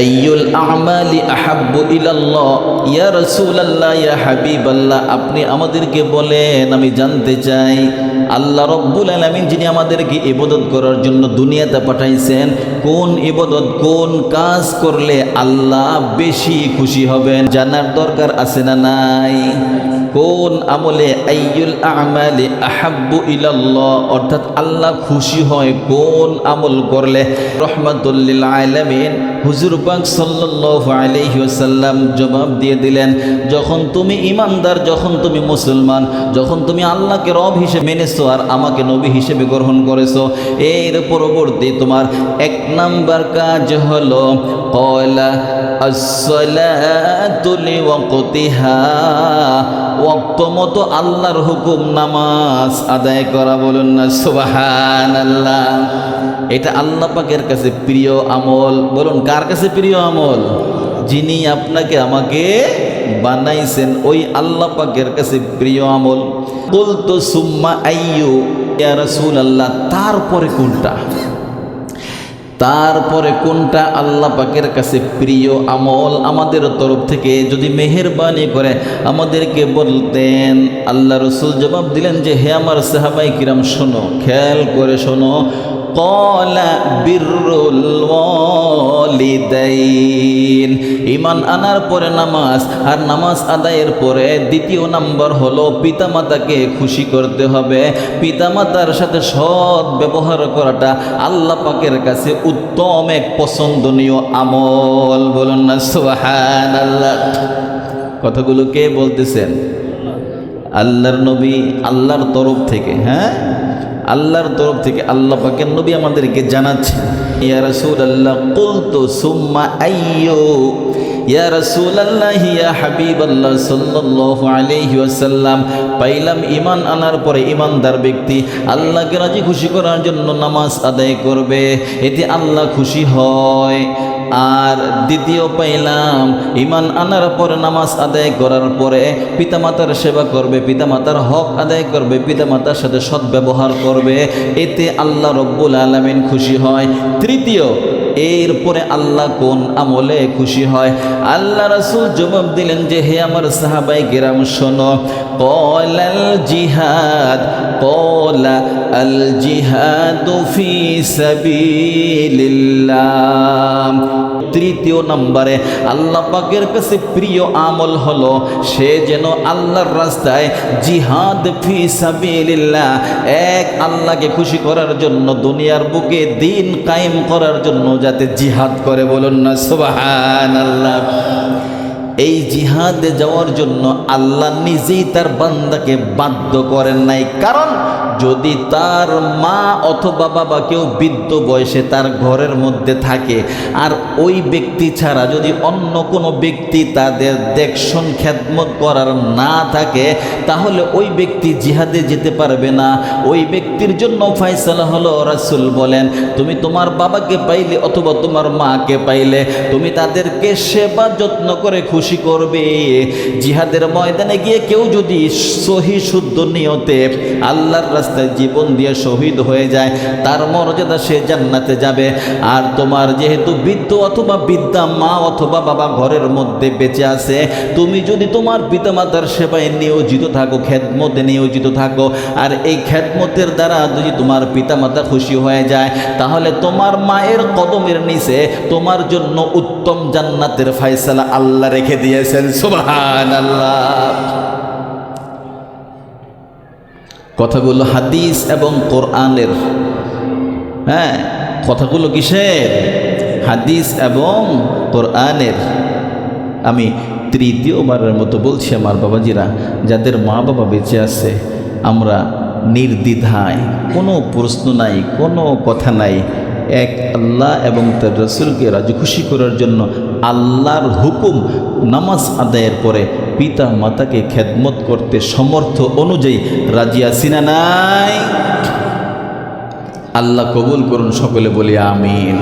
আইয়ুল আমালি আহাব্বু ইলাল্লাহ। ইয়া রাসূলুল্লাহ ইয়া হাবিবাল্লাহ আপনি আমাদেরকে বলেন আমি জানতে চাই। আল্লাহ রব্বুল আলামিন যিনি আমাদেরকে ইবাদত করার জন্য দুনিয়াতে পাঠাইছেন, কোন ইবাদত, কোন কাজ করলে আল্লাহ বেশি খুশি হবেন? জানার দরকার আছে না নাই? কোন আমলে আইয়ুল আমালি আহাব্বু অর্থাৎ আল্লাহ খুশি হয় কোন আমল করলে? রহমাতুল্লিল আলামিন হুজুর পাক সাল্লাল্লাহু আলাইহি জবাব দিয়ে দিলেন, যখন তুমি ইমানদার, যখন তুমি মুসলমান, যখন তুমি আল্লাহকে রব হিসেবে মেনেছো আর আমাকে নবী হিসেবে গ্রহণ করেছ। এর পরবর্তী তোমার এক নাম্বার কাজ হলো, কয়লা আসসালাতু লিওয়াক্তিহা ওয়াক্ত মতো আল্লাহর হুকুম নামাজ আদায় করা। বলুন না, সুবহানাল্লাহ। এটা আল্লাহ পাকের কাছে প্রিয় আমল। বলুন, কার কাছে প্রিয় আমল? যিনি আপনাকে আমাকে বানাইছেন ওই আল্লাহ পাকের কাছে প্রিয় আমল। বলতো সুম্মা আইয়ু, ইয়া রাসূলুল্লাহ, তারপরে কোনটা? তারপরে কোনটা আল্লাহ পাকের কাছে প্রিয় আমল? আমাদের তরফ থেকে যদি মেহেরবানি করে আমাদেরকে বলতেন। আল্লাহ রসুল জবাব দিলেন যে, হে আমার সাহাবাই কিরাম, শোনো, খেয়াল করে শোনো। কলা বিরুল ওয়ালিদাইন ইমান আনার পরে নামাজ, আর নামাজ আদায়ের পরে দ্বিতীয় নাম্বার হলো পিতামাতাকে খুশি করতে হবে। পিতামাতার সাথে সৎ ব্যবহার করাটা আল্লাহ পাকের কাছে উত্তম এক পছন্দনীয় আমল। বলুন না সোহান আল্লাহ কথাগুলো কে বলতেছেন? আল্লাহর নবী, আল্লাহর তরফ থেকে হ্যাঁ? আল্লাহর তরফ থেকে আল্লাহ পাকের নবী আমাদেরকে জানাচ্ছেন ইয়া কুলতু সুম্মা ইয়া রাসূলুল্লাহ, ইয়া হাবিবাল্লাহ সাল্লাল্লাহু আলাইহি ওয়াসাল্লাম। পাইলাম ঈমান আনার পরে ঈমানদার ব্যক্তি আল্লাহকে রাজি খুশি করার জন্য নামাজ আদায় করবে। এতে আল্লাহ খুশি হয়। আর দ্বিতীয় পাইলাম ইমান আনার পরে নামাজ আদায় করার পরে পিতামাতার সেবা করবে, পিতামাতার হক আদায় করবে, পিতামাতার সাথে সদ্ব্যবহার করবে। এতে আল্লাহ রব্বুল আলমিন খুশি হয়। তৃতীয়, এরপরে আল্লাহ কোন আমলে খুশি হয়? আল্লাহ রাসূল জবাব দিলেন যে, হে আমার সাহাবাই গেরাম শোনো কলাল জিহাদ কলা আল জিহাদ ফি সাবিলিল্লাহ। তৃতীয় নম্বরে আল্লাহ পাকের কাছে প্রিয় আমল হলো, সে যেন আল্লাহর রাস্তায় জিহাদ ফি সাবিলিল্লাহ, এক আল্লাহকে খুশি করার জন্য, দুনিয়ার বুকে দিন কায়েম করার জন্য যাতে জিহাদ করে বলুন না, সুবহানাল্লাহ। এই জিহাদে যাওয়ার জন্য আল্লাহ নিজেই তার বান্দাকে বাধ্য করেন নাই। কারণ যদি তার মা অথবা বাবা কেউ বৃদ্ধ বয়সে তার ঘরের মধ্যে থাকে, আর ওই ব্যক্তি ছাড়া যদি অন্য কোনো ব্যক্তি তাদের দেখশন খ্যাতমত করার না থাকে, তাহলে ওই ব্যক্তি জিহাদে যেতে পারবে না। ওই ব্যক্তির জন্য ফয়সালা হলো রাসুল বলেন, তুমি তোমার বাবাকে পাইলে অথবা তোমার মাকে পাইলে, তুমি তাদেরকে সেবা যত্ন করে খুশি করবে। জিহাদের ময়দানে গিয়ে কেউ যদি সহি শুদ্ধ নিয়তে আল্লাহর রাস্তায় জীবন দিয়ে শহীদ হয়ে যায়, তার মর্যাদা সে জান্নাতে যাবে। আর তোমার যেহেতু বৃদ্ধ অথবা বিদ্যা মা অথবা বাবা ঘরের মধ্যে বেঁচে আছে, তুমি যদি তোমার পিতামাতার সেবায় নিয়োজিত থাকো, খেদমতে নিয়োজিত থাকো, আর এই খেদমতের দ্বারা যদি তোমার পিতামাতা খুশি হয়ে যায়, তাহলে তোমার মায়ের কদমের নিচে তোমার জন্য উত্তম জান্নাতের ফায়সালা আল্লাহ রেখে দিয়েছেন সুবহান আল্লাহ কথাগুলো হাদিস এবং কোরআনের হ্যাঁ কথাগুলো কিসের? হাদিস এবং কোরআনের। আমি তৃতীয়বারের মতো বলছি আমার বাবাজিরা, যাদের মা বাবা বেঁচে আছে, আমরা নির্দ্বিধায়, কোনো প্রশ্ন নাই, কোনো কথা নাই এক আল্লাহ এবং তার রসুলকে রাজি খুশি করার জন্য আল্লাহর হুকুম নামাজ আদায়ের পরে পিতা মাতাকে খেদমত করতে সমর্থ অনুযায়ী রাজি আসিনা নাই? আল্লাহ কবুল করুন সকলে বলি আমিন।